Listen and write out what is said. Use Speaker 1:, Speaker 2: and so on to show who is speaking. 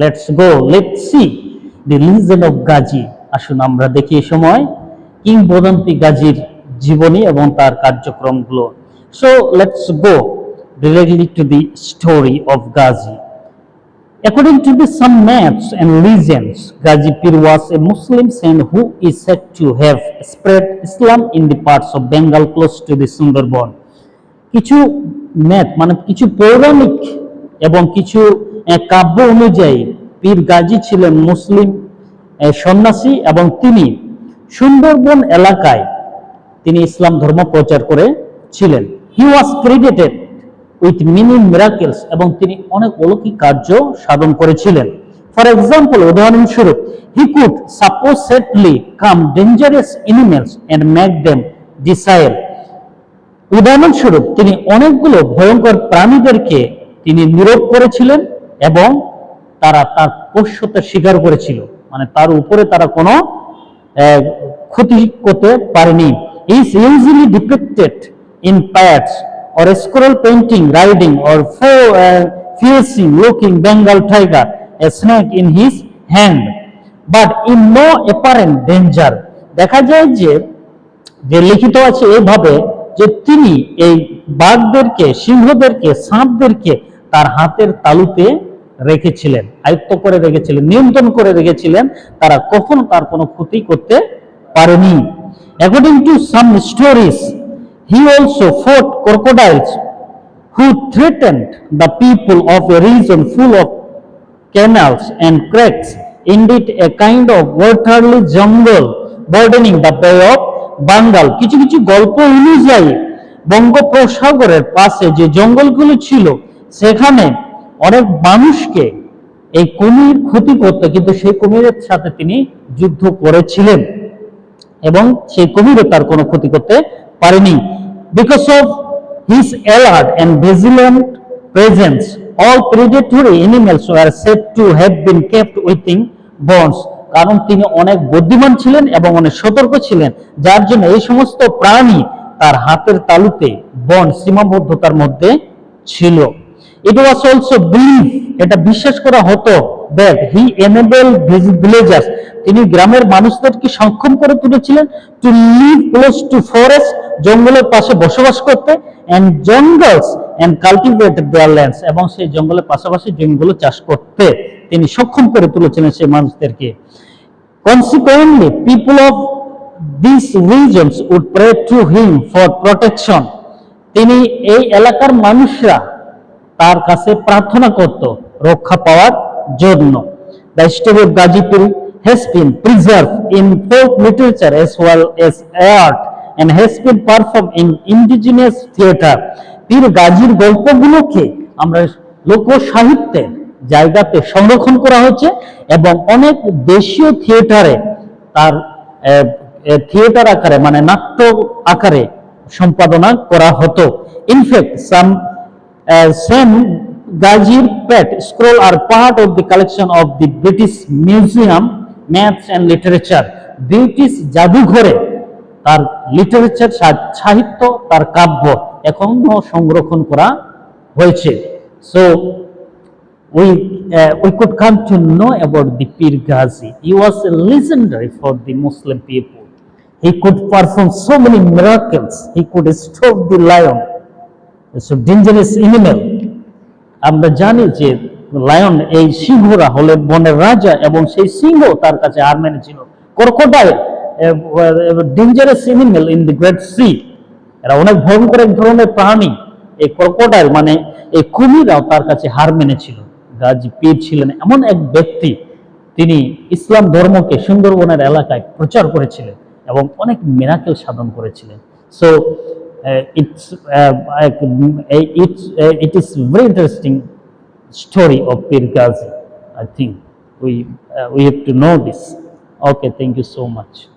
Speaker 1: Let's go let see the legend of Gazi আসুন আমরা দেখি এই সময় কিংবদন্তি গাজীর জীবনী এবং তার কার্যক্রমগুলো so let's go directly to the story of Ghazi. According to the some maps and legends, Ghazi Pir was a Muslim saint who is said to have spread Islam in the parts of Bengal close to the Sundarban. কিছু myth মানে কিছু পৌরাণিক এবং কিছু কাব্য অনুযায়ী পীর গাজী ছিলেন মুসলিম সন্ন্যাসী এবং তিনি সুন্দরবন এলাকায় তিনি ইসলাম ধর্ম প্রচার করেছিলেন he was credited with many miracles এবং তিনি অনেক অলৌকিক কার্য সাধন করেছিলেন। ফর এক্সাম্পল উদাহরণস্বরূপ he could supposedly calm dangerous animals and make them docile উদাহরণস্বরূপ, তিনি অনেকগুলো ভয়ঙ্কর প্রাণীদেরকে তিনি নীরব করেছিলেন। এবং তারা তার পোষ্যতা স্বীকার করেছিল। মানে তার উপরে তারা কোনো ক্ষতি করতে পারেনি। Is usually depicted in pats or a scroll painting riding or fo- uh, looking Bengal tiger, a snake in his hand, but in no apparent danger. দেখা যায় যে যে লিখিত আছে এভাবে যে তিনি এই বাঘদেরকে সিংহদেরকে সাপদেরকে তার হাতের তালুতে রেখেছিলেন, আয়ত্ত করে রেখেছিলেন, নিয়ন্ত্রণ করে রেখেছিলেন, তারা কখনো তার কোনো ক্ষতি করতে পারেনি। According to some stories he also fought crocodiles who threatened the people of a region full of canals and creeks indeed a kind of watery jungle bordering the বে অফ বাঙ্গাল কিছু কিছু গল্প অনুযায়ী বঙ্গোপসাগরের পাশে যে জঙ্গলগুলো ছিল, সেখানে অনেক মানুষকে এই কুমির ক্ষতি করতে, কিন্তু সেই কুমিরের সাথে তিনি যুদ্ধ করেছিলেন এবং সেই কুমিরও তার কোনো ক্ষতি করতে পারেনি। Because of his alert and vigilant presence all predatory animals were said to have been kept within bounds কারণ তিনি অনেক বুদ্ধিমান ছিলেন এবং অনেক সতর্ক ছিলেন, যার জন্য এই সমস্ত প্রাণী তার হাতের তালুতে বন্ড সীমাবদ্ধতার মধ্যে ছিল। ইট ওয়াজ অলসো বিলিভ এটা বিশ্বাস করা হতো দ্যাট হি এনেবল ভিলেজার্স তিনি গ্রামের মানুষদেরকে সক্ষম করে তুলেছিলেন to live close to forest জঙ্গলের পাশে বসবাস করতে and jungles and cultivate their lands এবং সেই জঙ্গলের পাশাপাশি জমিগুলো চাষ করতে তিনি সক্ষম করে তুলেছিলেন সেই মানুষদেরকে Consequently, people of these regions would pray to him for protection. তিনি এই এলাকার মানুষরা তার কাছে প্রার্থনা করত রক্ষা পাওয়ার জন্য the story of Gazipur has been preserved in folk literature as well as art and has been performed in indigenous theatre. পীর গাজীর গল্পগুলোকে আমরা লোক সাহিত্যের জায়গাতে সংরক্ষণ করা হচ্ছে এবং অনেক দেশীয় থিয়েটারে তার থিয়েটার আকারে মানে নাট্য আকারে সম্পাদনা করা হতো in fact some Sam Gajir pat scroll are part of the collection of the British museum Maths and literature. British জাদুঘরে তার লিটারেচার সাহিত্য, তার কাব্য এখনও সংরক্ষণ করা হয়েছে। So we we could come to know about the Pir Gazi he was a legendary for the Muslim people he could perform so many miracles he could stop the lion It's a আমরা জানি যে lion এই সিংহরা হলে বনের রাজা এবং সেই সিংহ তার কাছে হার মেনেছিল। Crocodile dangerous animal in the great sea এরা অনেক ভয়ঙ্কর এক ধরনের প্রাণী। এই ক্রোকোডাইল মানে এই কুমিরাও তার কাছে হার মেনেছিল। গাজী পীর ছিলেন এমন এক ব্যক্তি, তিনি ইসলাম ধর্মকে সুন্দরবনের এলাকায় প্রচার করেছিলেন এবং অনেক মেরাকেল সাধন করেছিলেন। So Uh, it's, uh, uh, it's, it is very interesting story of Pir Ghazi. I think we, we have to know this. Okay, thank you so much.